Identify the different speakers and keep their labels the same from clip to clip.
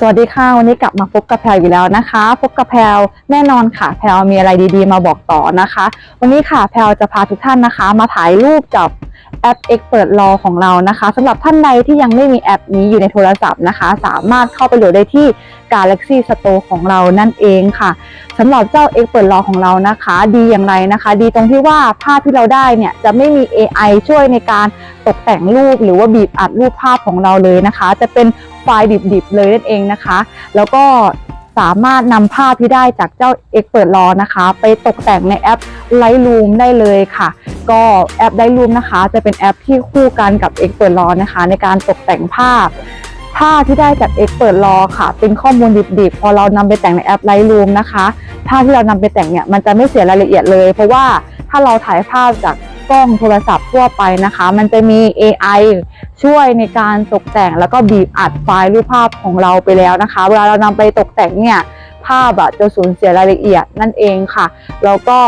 Speaker 1: สวัสดีค่ะ วันนี้กลับมาพบกับแพลอีกแล้วนะคะ พบกับแพลแน่นอนค่ะ แพลมีอะไรดีๆ มาบอกต่อนะคะ วันนี้ค่ะแพลจะพาทุกท่านนะคะ มาถ่ายรูปกับแอป Expert Law ของเรานะคะสำหรับท่านใดที่ยังไม่มีแอปนี้อยู่ในโทรศัพท์นะคะ สามารถเข้าไปโหลดได้ที่ Galaxy Store ของเรานั่นเองค่ะสำหรับเจ้า Expert Law ของเรานะคะ ดีอย่างไรนะคะ ดีตรงที่ว่าภาพที่เราได้เนี่ยจะไม่มี AI ช่วยในการตกแต่งรูปหรือว่าบีบอัดรูปภาพของเราเลยนะคะ จะเป็นไฟล์ดิบๆเลยนั่นเองนะคะ แล้วก็สามารถนำภาพที่ได้จากเจ้า Expert Law นะคะ ไปตกแต่งในแอป Lightroom ได้เลยค่ะ ก็แอป Lightroom นะคะ จะเป็นแอปที่คู่กันกับ Expert Law นะคะ ในการตกแต่งภาพ ภาพที่ได้จาก Expert Law ค่ะ เป็นข้อมูลดิบๆ พอเรานำไปแต่งในแอป Lightroom นะคะภาพที่เรานำไปแต่งเนี่ยมันจะไม่เสียรายละเอียดเลย เพราะว่าถ้าเราถ่ายภาพจากกล้องโทรศัพท์ทั่วไปนะคะ มันจะมี AI ช่วยในการตกแต่งแล้วก็บีบอัดไฟล์รูปภาพของเราไปแล้วนะคะ เวลาเรานำไปตกแต่งเนี่ยภาพอะจะสูญเสียรายละเอียดนั่นเองค่ะ แล้วก็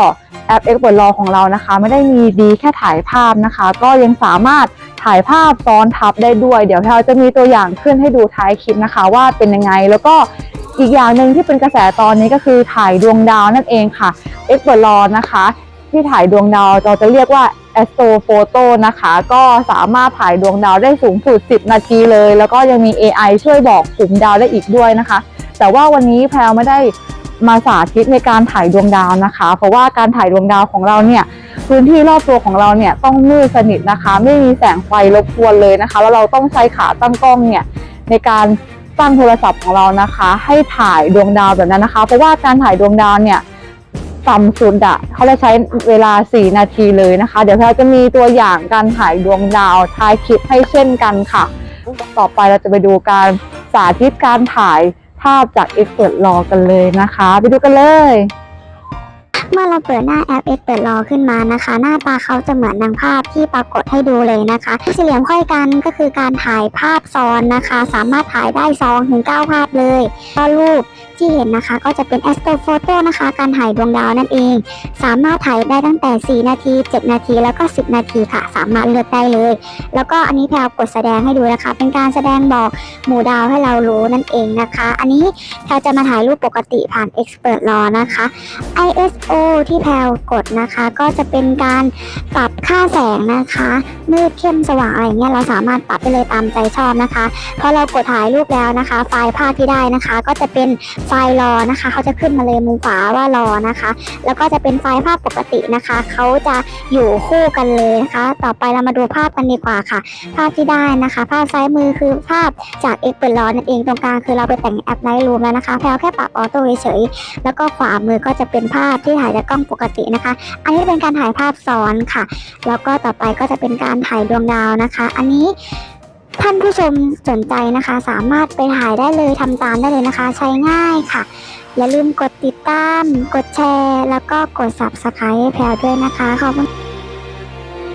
Speaker 1: แอป Expert Raw ของเรานะคะ ไม่ได้มีดีแค่ถ่ายภาพนะคะ ก็ยังสามารถ ถ่ายภาพซ้อนทับได้ด้วย เดี๋ยวเราจะมีตัวอย่างขึ้นให้ดูท้ายคลิปนะคะว่าเป็นยังไง แล้วก็อีกอย่างหนึ่งที่เป็นกระแสตอนนี้ก็คือถ่ายดวงดาวนั่นเองค่ะ Expert Raw นะคะ ที่ถ่ายดวงดาวเราจะเรียกว่า Astro Photo นะคะ ก็สามารถถ่ายดวงดาวได้สูงสุด 10 นาทีเลย แล้วก็ยังมี AI ช่วยบอกกลุ่มดาวได้อีกด้วยนะคะ แต่ว่าวันนี้แพลวไม่ได้มาสาธิตในการถ่ายดวงดาวนะคะ เพราะว่าการถ่ายดวงดาวของเราเนี่ย พื้นที่รอบตัวของเราเนี่ยต้องมืดสนิทนะคะ ไม่มีแสงไฟรบกวนเลยนะคะ แล้วเราต้องใช้ขาตั้งกล้องเนี่ยในการตั้งโทรศัพท์ของเรานะคะ ให้ถ่ายดวงดาวแบบนั้นนะคะ เพราะว่าการถ่ายดวงดาวเนี่ยต่ำสุดอะเขาจะใช้เวลา 4 นาทีเลยนะคะ เดี๋ยวเราจะมีตัวอย่างการถ่ายดวงดาวท้ายคลิปให้เช่นกันค่ะ ต่อไปเราจะไปดูการสาธิตการถ่ายภาพจาก Expert Raw กันเลยนะคะ ไปดูกันเลย
Speaker 2: เมื่อเราเปิดหน้าแอป X เปิดรอขึ้นมานะคะ หน้าตาเขาจะเหมือนดังภาพที่ปรากฏให้ดูเลยนะคะสี่เหลี่ยมค่อยกันก็คือการถ่ายภาพซ้อนนะคะ สามารถถ่ายได้2ถึง9ภาพเลยก็รูป ที่เห็นนะคะ ก็จะเป็น Astro Photo นะคะ การถ่ายดวงดาวนั่นเอง สามารถถ่ายได้ตั้งแต่ 4 นาที 7 นาที แล้วก็ 10 นาทีค่ะ สามารถเลือกได้เลย แล้วก็อันนี้แพลวกดแสดงให้ดูนะคะ เป็นการแสดงบอกหมู่ดาวให้เรารู้นั่นเองนะคะ อันนี้แพลวจะมาถ่ายรูปปกติผ่าน Expert Raw นะคะ ISO ที่แพลวกดนะคะ ก็จะเป็นการปรับค่าแสงนะคะ มืดเข้มสว่างอะไรเงี้ยเราสามารถปรับได้เลยตามใจชอบนะคะพอเรากดถ่ายรูปแล้วนะคะ ไฟล์ภาพที่ได้นะคะ ก็จะเป็นไฟล์รอนะคะ เขาจะขึ้นมาเลยมุมขวาว่ารอนะคะ แล้วก็จะเป็นไฟล์ภาพปกตินะคะ เขาจะอยู่คู่กันเลยนะคะ ต่อไปเรามาดูภาพกันดีกว่าค่ะ ภาพที่ได้นะคะ ภาพซ้ายมือคือภาพจาก X เปิดรอนั่นเองตรงกลางคือเราไปแต่งแอปไลท์รูมแล้วนะคะแพลแค่ปรับออโต้เฉยๆแล้วก็ขวามือก็จะเป็นภาพที่ถ่ายจากกล้องปกตินะคะ อันนี้เป็นการถ่ายภาพซ้อนค่ะ แล้วก็ต่อไปก็จะเป็นการถ่ายดวงดาวนะคะ อันนี้านผู้ชมสนใจนะคะ สามารถไปถ่ายได้เลยทำตามได้เลยนะคะ ใช้ง่ายค่ะ อย่าลืมกดติดตาม กดแชร์ แล้วก็กด subscribe แพรวด้วยนะคะขอบคุณ